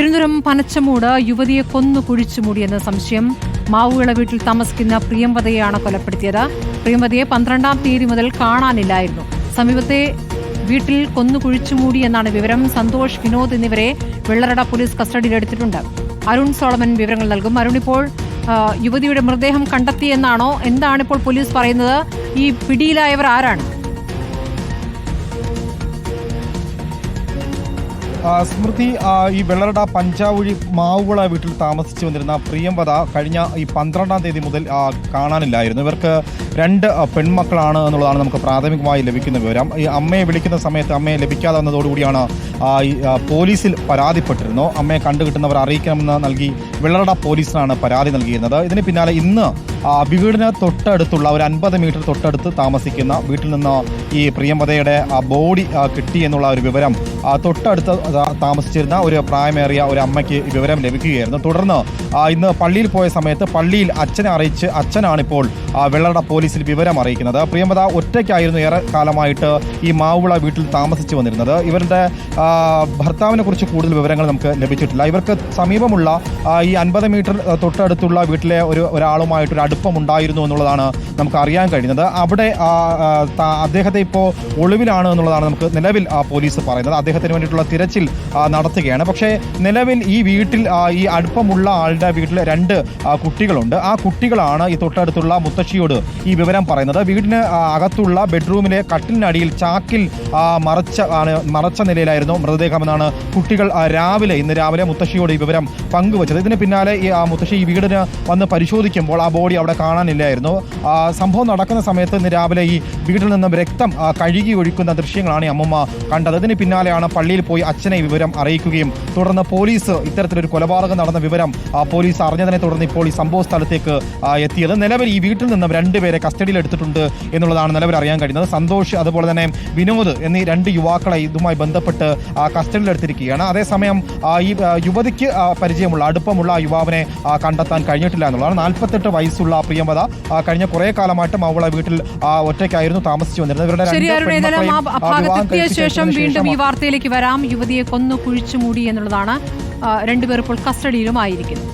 പെരുന്നുരം പനച്ചമൂട് യുവതിയെ കൊന്നു കുഴിച്ചു മൂടിയെന്ന സംശയം മാവുവിള വീട്ടിൽ താമസിക്കുന്ന പ്രിയംവതയെയാണ് കൊലപ്പെടുത്തിയത്. പ്രിയംവതയെ പന്ത്രണ്ടാം തീയതി മുതൽ കാണാനില്ലായിരുന്നു. സമീപത്തെ വീട്ടിൽ കൊന്നു കുഴിച്ചു എന്നാണ് വിവരം. സന്തോഷ് വിനോദ് എന്നിവരെ വെള്ളറട പോലീസ് കസ്റ്റഡിയിലെടുത്തിട്ടുണ്ട്. അരുൺ സോളമൻ വിവരങ്ങൾ നൽകും. അരുൺ ഇപ്പോൾ യുവതിയുടെ മൃതദേഹം കണ്ടെത്തിയെന്നാണോ? എന്താണ് ഇപ്പോൾ പോലീസ് പറയുന്നത്? ഈ പിടിയിലായവർ ആരാണ്? സ്മൃതി ഈ വെള്ളറട പഞ്ചാവുഴി മാവുകള വീട്ടിൽ താമസിച്ചു വന്നിരുന്ന പ്രിയംവത കഴിഞ്ഞ ഈ പന്ത്രണ്ടാം തീയതി മുതൽ കാണാനില്ലായിരുന്നു. ഇവർക്ക് രണ്ട് പെൺമക്കളാണ് എന്നുള്ളതാണ് നമുക്ക് പ്രാഥമികമായി ലഭിക്കുന്ന വിവരം. ഈ അമ്മയെ വിളിക്കുന്ന സമയത്ത് അമ്മയെ ലഭിക്കാതെ വന്നതോടുകൂടിയാണ് പോലീസിൽ പരാതിപ്പെട്ടിരുന്നു. അമ്മയെ കണ്ടുകിട്ടുന്നവർ അറിയിക്കണമെന്ന് നൽകി വെള്ളറട പോലീസിനാണ് പരാതി നൽകിയിരുന്നത്. ഇതിന് പിന്നാലെ ഇന്ന് വീടിന് തൊട്ടടുത്തുള്ള ഒരു അൻപത് മീറ്റർ തൊട്ടടുത്ത് താമസിക്കുന്ന വീട്ടിൽ നിന്ന് ഈ പ്രിയംവതയുടെ ബോഡി കിട്ടി എന്നുള്ള ഒരു വിവരം തൊട്ടടുത്ത് താമസിച്ചിരുന്ന ഒരു പ്രായമേറിയ ഒരു അമ്മയ്ക്ക് വിവരം ലഭിക്കുകയായിരുന്നു. തുടർന്ന് ഇന്ന് പള്ളിയിൽ പോയ സമയത്ത് പള്ളിയിൽ അച്ഛനെ അറിയിച്ച് അച്ഛനാണിപ്പോൾ വെള്ളറട പോലീസിൽ വിവരം അറിയിക്കുന്നത്. പ്രിയംവത ഒറ്റയ്ക്കായിരുന്നു ഏറെ കാലമായിട്ട് ഈ മാവുള വീട്ടിൽ താമസിച്ചു വന്നിരുന്നത്. ഇവരുടെ ഭർത്താവിനെ കുറിച്ച് കൂടുതൽ വിവരങ്ങൾ നമുക്ക് ലഭിച്ചിട്ടില്ല. ഇവർക്ക് സമീപമുള്ള ഈ അൻപത് മീറ്റർ തൊട്ടടുത്തുള്ള വീട്ടിലെ ഒരു ഒരാളുമായിട്ട് ഒരു അടുപ്പം ഉണ്ടായിരുന്നു എന്നുള്ളതാണ് നമുക്ക് അറിയാൻ കഴിയുന്നത്. അവിടെ അദ്ദേഹത്തെ ഇപ്പോൾ ഒളിവിലാണ് എന്നുള്ളതാണ് നമുക്ക് നിലവിൽ പോലീസ് പറയുന്നത്. അദ്ദേഹത്തിന് വേണ്ടിയിട്ടുള്ള തിരച്ചിൽ നടത്തുകയാണ്. പക്ഷേ നിലവിൽ ഈ വീട്ടിൽ ഈ അടുപ്പമുള്ള ആളുടെ വീട്ടിൽ രണ്ട് കുട്ടികളുണ്ട്. ആ കുട്ടികളാണ് ഈ തൊട്ടടുത്തുള്ള മുത്തശ്ശിയോട് ഈ വിവരം പറയുന്നത്. വീടിന് അകത്തുള്ള ബെഡ്റൂമിലെ കട്ടിലിനടിയിൽ ചാക്കിൽ മറച്ച ആണ് മറച്ച നിലയിലായിരുന്നു മൃതദേഹമെന്നാണ് കുട്ടികൾ രാവിലെ ഇന്ന് രാവിലെ മുത്തശ്ശിയോട് ഈ വിവരം പങ്കുവച്ചത്. ഇതിന് പിന്നാലെ ഈ മുത്തശ്ശി ഈ വീടിന് വന്ന് പരിശോധിക്കുമ്പോൾ ആ ബോഡി അവിടെ കാണാനില്ലായിരുന്നു. സംഭവം നടക്കുന്ന സമയത്ത് ഇന്ന് രാവിലെ ഈ വീട്ടിൽ നിന്നും രക്തം കഴുകി ഒഴിക്കുന്ന ദൃശ്യങ്ങളാണ് ഈ അമ്മമ്മ കണ്ടത്. ഇതിന് പിന്നാലെയാണ് പള്ളിയിൽ പോയി അച്ഛനെ വിവരം അറിയിക്കുകയും തുടർന്ന് പോലീസ് ഇത്തരത്തിലൊരു കൊലപാതകം നടന്ന വിവരം പോലീസ് അറിഞ്ഞതിനെ തുടർന്ന് ഇപ്പോൾ ഈ സംഭവ സ്ഥലത്തേക്ക് എത്തിയത്. നിലവിൽ ഈ വീട്ടിൽ നിന്നും രണ്ടുപേരെ കസ്റ്റഡിയിൽ എടുത്തിട്ടുണ്ട് എന്നുള്ളതാണ് നിലവിൽ അറിയാൻ കഴിയുന്നത്. സന്തോഷ് അതുപോലെ തന്നെ വിനോദ് എന്നീ രണ്ട് യുവാക്കളെ ഇതുമായി ബന്ധപ്പെട്ട് കസ്റ്റഡിയിലെടുത്തിരിക്കുകയാണ് അതേസമയം ഈ യുവതിക്ക് പരിചയമുള്ള അടുപ്പമുള്ള ആ യുവാവിനെ കണ്ടെത്താൻ കഴിഞ്ഞിട്ടില്ല എന്നുള്ളതാണ്. നാൽപ്പത്തെട്ട് വയസ്സുള്ള പ്രിയമത കഴിഞ്ഞ കുറെ കാലമായിട്ട് മവള വീട്ടിൽ ഒറ്റയ്ക്കായിരുന്നു താമസിച്ചു വന്നിരുന്നത്. ഇവരുടെ ശേഷം വീണ്ടും ഈ വാർത്തയിലേക്ക് വരാം. യുവതിയെ കൊന്നു കുഴിച്ചു മൂടി എന്നുള്ളതാണ് രണ്ടുപേർ ഇപ്പോൾ കസ്റ്റഡിയിലും ആയിരിക്കുന്നു.